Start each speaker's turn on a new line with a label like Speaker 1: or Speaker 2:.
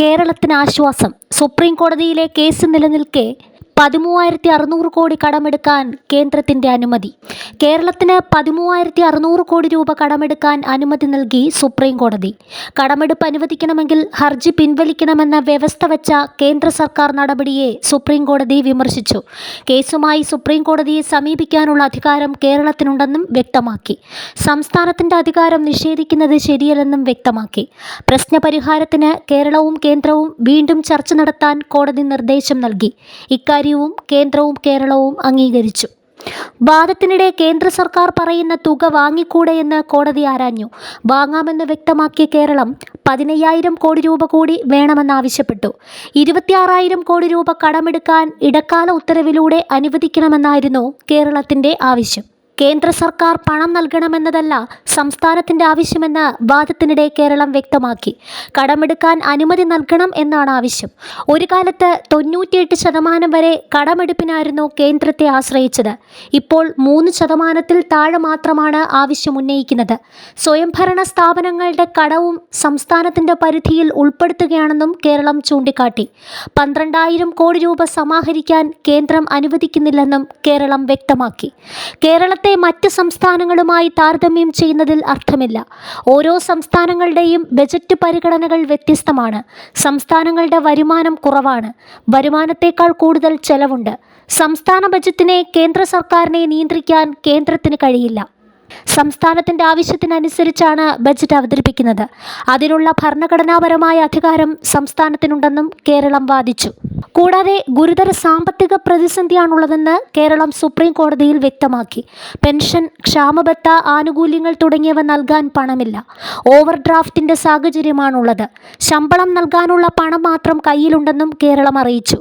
Speaker 1: കേരളത്തിന് ആശ്വാസം. സുപ്രീം കോടതിയിലെ കേസ് നിലനിൽക്കെ പതിമൂവായിരത്തി അറുന്നൂറ് കോടി കടമെടുക്കാൻ കേന്ദ്രത്തിന്റെ അനുമതി. കേരളത്തിന് പതിമൂവായിരത്തി അറുന്നൂറ് കോടി രൂപ കടമെടുക്കാൻ അനുമതി നൽകി സുപ്രീം കോടതി. കടമെടുപ്പ് അനുവദിക്കണമെങ്കിൽ ഹർജി പിൻവലിക്കണമെന്ന വ്യവസ്ഥ വെച്ച കേന്ദ്ര സർക്കാർ നടപടിയെ സുപ്രീം കോടതി വിമർശിച്ചു. കേസുമായി സുപ്രീം കോടതിയെ സമീപിക്കാനുള്ള അധികാരം കേരളത്തിനുണ്ടെന്നും വ്യക്തമാക്കി. സംസ്ഥാനത്തിന്റെ അധികാരം നിഷേധിക്കുന്നത് ശരിയല്ലെന്നും വ്യക്തമാക്കി. പ്രശ്നപരിഹാരത്തിന് കേരളവും കേന്ദ്രവും വീണ്ടും ചർച്ച നടത്താൻ കോടതി നിർദ്ദേശം നൽകി. ഇക്കാര്യവും കേന്ദ്രവും കേരളവും അംഗീകരിച്ചു. വാദത്തിനിടെ കേന്ദ്ര സർക്കാർ പറയുന്ന തുക വാങ്ങിക്കൂടെയെന്ന് കോടതി ആരാഞ്ഞു. വാങ്ങാമെന്ന് വ്യക്തമാക്കിയ കേരളം പതിനയ്യായിരം കോടി രൂപ കൂടി വേണമെന്നാവശ്യപ്പെട്ടു ഇരുപത്തിയാറായിരം കോടി രൂപ കടമെടുക്കാൻ ഇടക്കാല ഉത്തരവിലൂടെ അനുവദിക്കണമെന്നായിരുന്നു കേരളത്തിന്റെ ആവശ്യം. കേന്ദ്ര സർക്കാർ പണം നൽകണമെന്നതല്ല സംസ്ഥാനത്തിന്റെ ആവശ്യമെന്ന് വാദത്തിനിടെ കേരളം വ്യക്തമാക്കി. കടമെടുക്കാൻ അനുമതി നൽകണം എന്നാണ് ആവശ്യം. ഒരു കാലത്ത് തൊണ്ണൂറ്റിയെട്ട് ശതമാനം വരെ കടമെടുപ്പിനായിരുന്നു കേന്ദ്രത്തെ ആശ്രയിച്ചത്. ഇപ്പോൾ മൂന്ന് ശതമാനത്തിൽ താഴെ മാത്രമാണ് ആവശ്യം ഉന്നയിക്കുന്നത്. സ്വയംഭരണ സ്ഥാപനങ്ങളുടെ കടവും സംസ്ഥാനത്തിന്റെ പരിധിയിൽ ഉൾപ്പെടുത്തുകയാണെന്നും കേരളം ചൂണ്ടിക്കാട്ടി. പന്ത്രണ്ടായിരം കോടി രൂപ സമാഹരിക്കാൻ കേന്ദ്രം അനുവദിക്കുന്നില്ലെന്നും കേരളം വ്യക്തമാക്കി. കേരളത്തെ മറ്റ് സംസ്ഥാനങ്ങളുമായി താരതമ്യം ചെയ്യുന്നതിൽ അർത്ഥമില്ല. ഓരോ സംസ്ഥാനങ്ങളുടെയും ബജറ്റ് പരിഗണനകൾ വ്യത്യസ്തമാണ്. സംസ്ഥാനങ്ങളുടെ വരുമാനം കുറവാണ്. വരുമാനത്തേക്കാൾ കൂടുതൽ ചെലവുണ്ട്. സംസ്ഥാന ബജറ്റിനെ കേന്ദ്ര സർക്കാരിനെ നിയന്ത്രിക്കാൻ കേന്ദ്രത്തിന് കഴിയില്ല. സംസ്ഥാനത്തിന്റെ ആവശ്യത്തിനനുസരിച്ചാണ് ബജറ്റ് അവതരിപ്പിക്കുന്നത്. അതിനുള്ള ഭരണഘടനാപരമായ അധികാരം സംസ്ഥാനത്തിനുണ്ടെന്നും കേരളം വാദിച്ചു. കൂടാതെ ഗുരുതര സാമ്പത്തിക പ്രതിസന്ധിയാണുള്ളതെന്ന് കേരളം സുപ്രീം കോടതിയിൽ വ്യക്തമാക്കി. പെൻഷൻ ക്ഷാമബത്ത ആനുകൂല്യങ്ങൾ തുടങ്ങിയവ നൽകാൻ പണമില്ല. ഓവർ ഡ്രാഫ്റ്റിന്റെ സാഹചര്യമാണുള്ളത്. ശമ്പളം നൽകാനുള്ള പണം മാത്രം കയ്യിലുണ്ടെന്നും കേരളം അറിയിച്ചു.